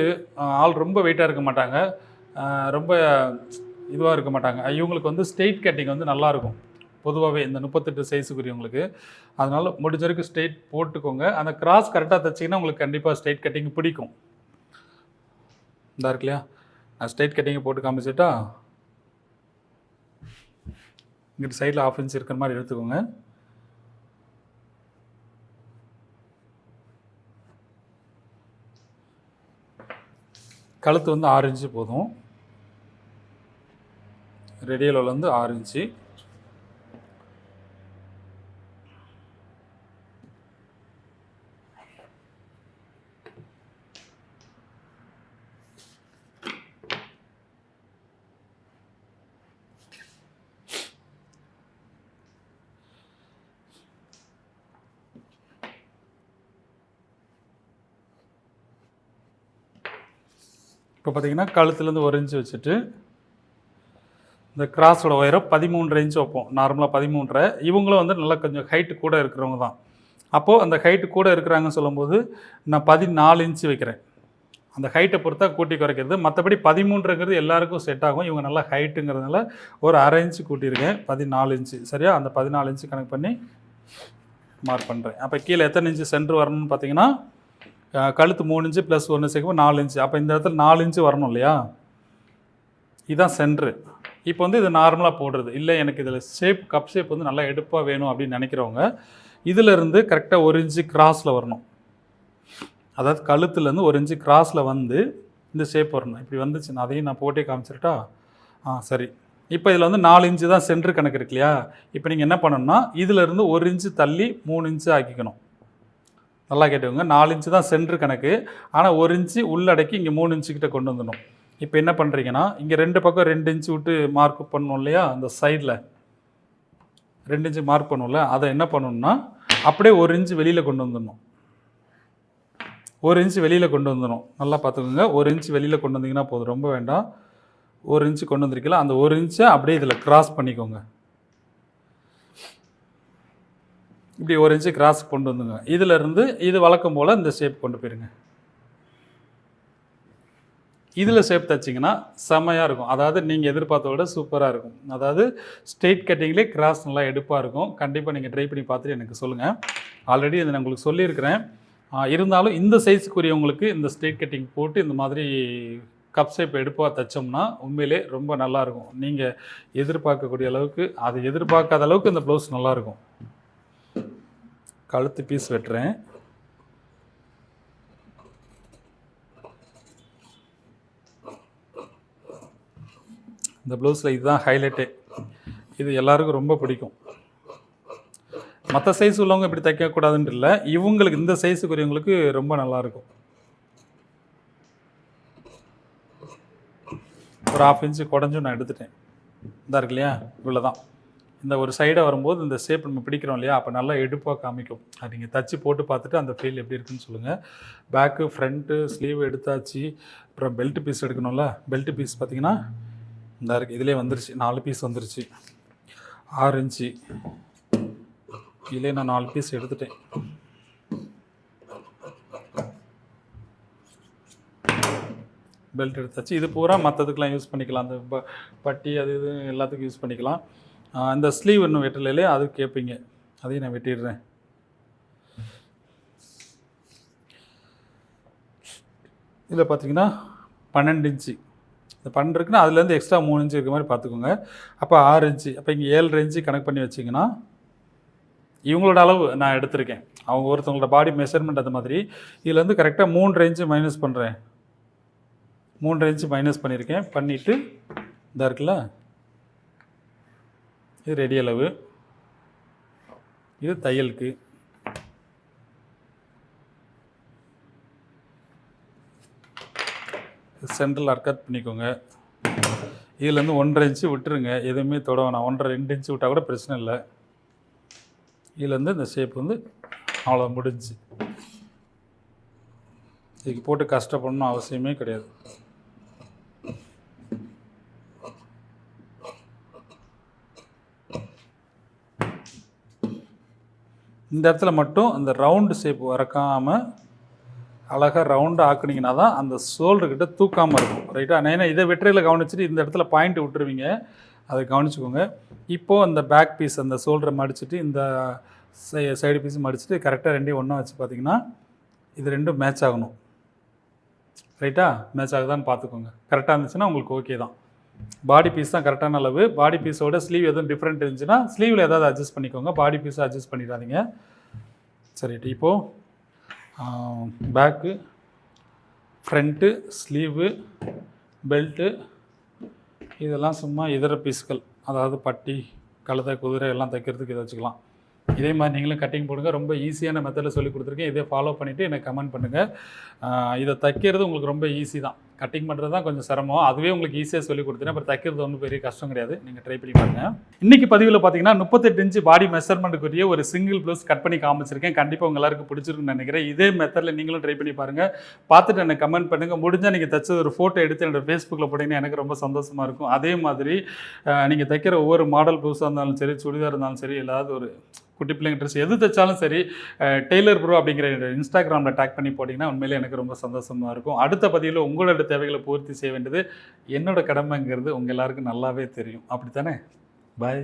ஆள் ரொம்ப வெயிட்டாக இருக்க மாட்டாங்க. ரொம்ப இதுவாக இருக்க மாட்டாங்க. இவங்களுக்கு வந்து ஸ்ட்ரெயிட் கட்டிங் வந்து நல்லாயிருக்கும் பொதுவாகவே இந்த முப்பத்தெட்டு சைஸுக்குரியவங்களுக்கு அதனால் முடிஞ்ச வரைக்கும் ஸ்ட்ரெயிட் போட்டுக்கோங்க. அந்த கிராஸ் கரெக்டாக தைச்சிங்கன்னா உங்களுக்கு கண்டிப்பாக ஸ்ட்ரெயிட் கட்டிங் பிடிக்கும். இதாக இருக்கு இல்லையா? நான் ஸ்ட்ரெயிட் கட்டிங்கை போட்டு காமிச்சிட்டா? இங்கிட்ட சைடில் ஆஃப் இன்ச் இருக்கிற மாதிரி எடுத்துக்கோங்க. கழுத்து வந்து ஆறு இன்ச்சு போதும். ரெடியலோவில் வந்து ஆறு இன்ச்சு பார்த்தீங்கன்னா கழுத்துலேருந்து ஒரு இன்ச்சு வச்சுட்டு இந்த கிராஸோட உயரம் பதிமூன்றரை இன்ச்சு வைப்போம். நார்மலாக பதிமூன்றரை. இவங்களும் வந்து நல்லா கொஞ்சம் ஹைட்டு கூட இருக்கிறவங்க தான். அப்போது அந்த ஹைட்டு கூட இருக்கிறாங்கன்னு சொல்லும்போது நான் பதினாலு இன்ச்சு வைக்கிறேன். அந்த ஹைட்டை பொறுத்தா கூட்டி குறைக்கிறது. மற்றபடி பதிமூன்றுங்கிறது எல்லாருக்கும் செட் ஆகும். இவங்க நல்லா ஹைட்டுங்கிறதுனால ஒரு அரை இன்ச்சு கூட்டியிருக்கேன். பதினாலு இன்ச்சு. சரியா? அந்த பதினாலு இன்ச்சு கணக்கு பண்ணி மார்க் பண்ணுறேன் அப்போ கீழே எத்தனை இன்ச்சு சென்று வரணும்னு பார்த்தீங்கன்னா கழுத்து மூணு இன்ச்சு ப்ளஸ் ஒன்று சேர்க்கும்போது நாலு இன்ச்சு. அப்போ இந்த இடத்துல நாலு இன்ச்சு வரணும் இல்லையா? இதுதான் சென்ட்ரு இப்போ வந்து இது நார்மலாக போடுறது. இல்லை எனக்கு இதில் ஷேப் கப் ஷேப் வந்து நல்லா எடுப்பாக வேணும் அப்படின்னு நினைக்கிறவங்க இதிலிருந்து கரெக்டாக ஒரு இன்ச்சு கிராஸில் வரணும். அதாவது கழுத்துலேருந்து ஒரு இன்ச்சு கிராஸில் வந்து இந்த ஷேப் வரணும். இப்படி வந்துச்சுன்னா அதையும் நான் போட்டே காமிச்சிருட்டா? ஆ சரி. இப்போ இதில் வந்து நாலு இன்ச்சு தான் சென்ட்ரு கணக்கு இருக்கு இல்லையா? இப்போ நீங்கள் என்ன பண்ணணும்னா இதிலிருந்து ஒரு இன்ச்சு தள்ளி மூணு இன்ச்சு ஆக்கிக்கணும். நல்லா கேட்டுக்கோங்க. நாலு இன்ச்சு தான் சென்ட்ரு கணக்கு. ஆனால் ஒரு இன்ச்சு உள்ளடக்கி இங்கே மூணு இன்ச்சுக்கிட்ட கொண்டு வந்துடணும். இப்போ என்ன பண்ணுறீங்கன்னா இங்கே ரெண்டு பக்கம் ரெண்டு இன்ச்சு விட்டு மார்க் பண்ணணும் இல்லையா? அந்த சைடில் ரெண்டு இன்ச்சு மார்க் பண்ணுவோம்ல அதை என்ன பண்ணணும்னா அப்படியே ஒரு இன்ச்சு வெளியில் கொண்டு வந்துடணும். ஒரு இன்ச்சு வெளியில் கொண்டு வந்துடணும். நல்லா பார்த்துக்கோங்க. ஒரு இன்ச்சு வெளியில் கொண்டு வந்தீங்கன்னா போதும். ரொம்ப வேண்டாம். ஒரு இன்ச்சு கொண்டு வந்திருக்கல அந்த ஒரு இன்ச்சை அப்படியே இதில் கிராஸ் பண்ணிக்கோங்க. இப்படி ஒரு இன்ச்சு கிராஸ் கொண்டு வந்துங்க. இதிலிருந்து இது வழக்கம் போல் இந்த ஷேப் கொண்டு போயிருங்க. இதில் ஷேப் தைச்சிங்கன்னா செம்மையாக இருக்கும். அதாவது நீங்கள் எதிர்பார்த்த விட சூப்பராக இருக்கும். அதாவது ஸ்ட்ரெயிட் கட்டிங்லேயே கிராஸ் நல்லா எடுப்பாக இருக்கும். கண்டிப்பாக நீங்கள் ட்ரை பண்ணி பார்த்துட்டு எனக்கு சொல்லுங்கள் ஆல்ரெடி இதை நான் உங்களுக்கு சொல்லியிருக்கிறேன். இருந்தாலும் இந்த சைஸுக்குரியவங்களுக்கு இந்த ஸ்ட்ரெயிட் கட்டிங் போட்டு இந்த மாதிரி கப் ஷேப் எடுப்பாக தைச்சோம்னா உண்மையிலே ரொம்ப நல்லாயிருக்கும் நீங்கள் எதிர்பார்க்கக்கூடிய அளவுக்கு அது எதிர்பார்க்காத அளவுக்கு இந்த ப்ளவுஸ் நல்லாயிருக்கும் கழுத்து பீஸ் வெட்டுறேன். இந்த ப்ளவுஸில் இதுதான் ஹைலைட்டே இது எல்லாருக்கும் ரொம்ப பிடிக்கும். மற்ற சைஸ் உள்ளவங்க இப்படி தைக்கக்கூடாதுன்ட்டு இல்லை இவங்களுக்கு இந்த சைஸுக்குரியவங்களுக்கு ரொம்ப நல்லாயிருக்கும் ஒரு ஹாஃப் இன்ச்சு குடஞ்சும் நான் எடுத்துட்டேன். இதாக இருக்கு இல்லையா? இவ்வளோ தான் இந்த ஒரு சைடாக வரும்போது இந்த ஷேப் நம்ம பிடிக்கிறோம் இல்லையா? அப்போ நல்லா எடுப்பாக காமிக்கும். அது நீங்கள் தச்சு போட்டு பார்த்துட்டு அந்த ஃபீல் எப்படி இருக்குன்னு சொல்லுங்கள் பேக்கு ஃப்ரண்ட்டு ஸ்லீவ் எடுத்தாச்சு. அப்புறம் பெல்ட் பீஸ் எடுக்கணும்ல? பெல்ட் பீஸ் பார்த்தீங்கன்னா இந்த இருக்குது இதிலே வந்துருச்சு. நாலு பீஸ் வந்துருச்சு. ஆறு இன்ச்சு இதிலே நான் நாலு பீஸ் எடுத்துட்டேன். பெல்ட் எடுத்தாச்சு. இது பூரா மற்றதுக்கெலாம் யூஸ் பண்ணிக்கலாம். அந்த ப பட்டி அது இது எல்லாத்துக்கும் யூஸ் பண்ணிக்கலாம். இந்த ஸ்லீவ் இன்னும் வெட்டலையிலே அது கேட்பீங்க அதையும் நான் வெட்டிடுறேன். இதில் பார்த்தீங்கன்னா பன்னெண்டு இன்ச்சு. இந்த பன்னெண்டு இருக்குன்னா அதுலேருந்து எக்ஸ்ட்ரா மூணு இன்ச்சு இருக்க மாதிரி பார்த்துக்கோங்க. அப்போ ஆறு இன்ச்சு. அப்போ இங்கே ஏழு இன்ச்சு கணக்கு பண்ணி வச்சிங்கன்னா இவங்களோட அளவு நான் எடுத்திருக்கேன். அவங்க ஒருத்தவங்களோட பாடி மெஷர்மெண்ட் அந்த மாதிரி. இதுலேருந்து கரெக்டாக மூன்று இன்ச்சு மைனஸ் பண்ணுறேன் மூன்று இன்ச்சு மைனஸ் பண்ணியிருக்கேன். பண்ணிவிட்டு இதாக இருக்குல்ல? இது ரெடி அளவு. இது தையலுக்கு. சென்ட்ரல் அர்க்கட் பண்ணிக்கோங்க. இதுலேருந்து ஒன்றரை இன்ச்சு விட்டுருங்க. எதுவுமே தொட வேணாம். ஒன்றரை ரெண்டு இன்ச்சு விட்டால் கூட பிரச்சனை இல்லை. இதுலேருந்து இந்த ஷேப் வந்து அவ்வளோ முடிஞ்சு. இதுக்கு போட்டு கஷ்டப்படணும் அவசியமே கிடையாது. இந்த இடத்துல மட்டும் அந்த ரவுண்டு ஷேப் வரக்காமல் அழகாக ரவுண்டாக ஆக்குனீங்கன்னா தான் அந்த ஷோல்டர்கிட்ட தூக்காமல் இருக்கும். ரைட்டா ஏன்னா இதை வெற்றியில் கவனிச்சுட்டு இந்த இடத்துல பாயிண்ட் விட்டுருவீங்க. அதை கவனிச்சுக்கோங்க. இப்போது அந்த பேக் பீஸ் அந்த ஷோல்டரை மடிச்சுட்டு இந்த சைடு பீஸ் மடிச்சுட்டு கரெக்டாக ரெண்டையும் ஒன்றா வச்சு பார்த்தீங்கன்னா இது ரெண்டும் மேட்ச் ஆகணும். ரைட்டா மேட்ச் ஆகுதான்னு பார்த்துக்கோங்க. கரெக்டாக இருந்துச்சுன்னா உங்களுக்கு ஓகே தான். பாடி பீஸ் தான் கரெக்டான அளவு. பாடி பீஸோட ஸ்லீவ் எதுவும் டிஃப்ரெண்ட் இருந்துச்சுன்னா ஸ்லீவில் ஏதாவது அட்ஜஸ்ட் பண்ணிக்கோங்க. பாடி பீஸை அட்ஜஸ்ட் பண்ணிடாதீங்க. சரிட்டு இப்போது பேக்கு ஃப்ரண்ட்டு ஸ்லீவு பெல்ட்டு இதெல்லாம் சும்மா இதர பீஸ்கள் அதாவது பட்டி கழுதை குதிரை எல்லாம் தைக்கிறதுக்கு இதை வச்சுக்கலாம். இதே மாதிரி நீங்களும் கட்டிங் போடுங்க. ரொம்ப ஈஸியான மெத்தடில் சொல்லி கொடுத்துருக்கேன். இதே ஃபாலோ பண்ணிவிட்டு எனக்கு கமெண்ட் பண்ணுங்கள் இதை தைக்கிறது உங்களுக்கு ரொம்ப ஈஸி தான். கட்டிங் பண்ணுறது தான் கொஞ்சம் சிரமம். அதுவே உங்களுக்கு ஈஸியாக சொல்லி கொடுத்துட்டேன் அப்புறம் தைக்கிறது ஒன்றும் பெரிய கஷ்டம் கிடையாது. நீங்கள் ட்ரை பண்ணி பாருங்க. இன்னைக்கு பதிவில் பார்த்தீங்கன்னா முப்பத்தெட்டு இன்ச்சு பாடி மெஷர்மெண்ட்டுக்குரிய ஒரு சிங்கிள் ப்ளவுஸ் கட் பண்ணி காமிச்சிருக்கேன். கண்டிப்பாக உங்கள் எல்லாருக்கும் பிடிச்சிருக்குன்னு நினைக்கிறேன். இதே மெத்தடில் நீங்களும் ட்ரை பண்ணி பாருங்கள் பார்த்துட்டு எனக்கு கமெண்ட் பண்ணுங்கள் முடிஞ்சால் நீங்கள் தைச்சது ஒரு ஃபோட்டோ எடுத்து என்னோட ஃபேஸ்புக்கில் போட்டிங்கன்னா எனக்கு ரொம்ப சந்தோஷமாக இருக்கும். அதே மாதிரி நீங்கள் தைக்கிற ஒவ்வொரு மாடல் ப்ளவுஸாக இருந்தாலும் சரி சுடிதார் இருந்தாலும் சரி ஏதாவது ஒரு குட்டி பிள்ளைங்க ட்ரெஸ் எது தைச்சாலும் சரி டெய்லர் ப்ரோ அப்படிங்கிற இன்ஸ்டாகிராமில் டேக் பண்ணி போட்டிங்கன்னா உண்மையிலே எனக்கு ரொம்ப சந்தோஷமாக இருக்கும். அடுத்த பதிவில் உங்களோட தேவைகளை பூர்த்தி செய்ய வேண்டியது என்னோட கடமைங்கிறது உங்கள் எல்லாருக்கும் நல்லாவே தெரியும். அப்படித்தானே? பாய்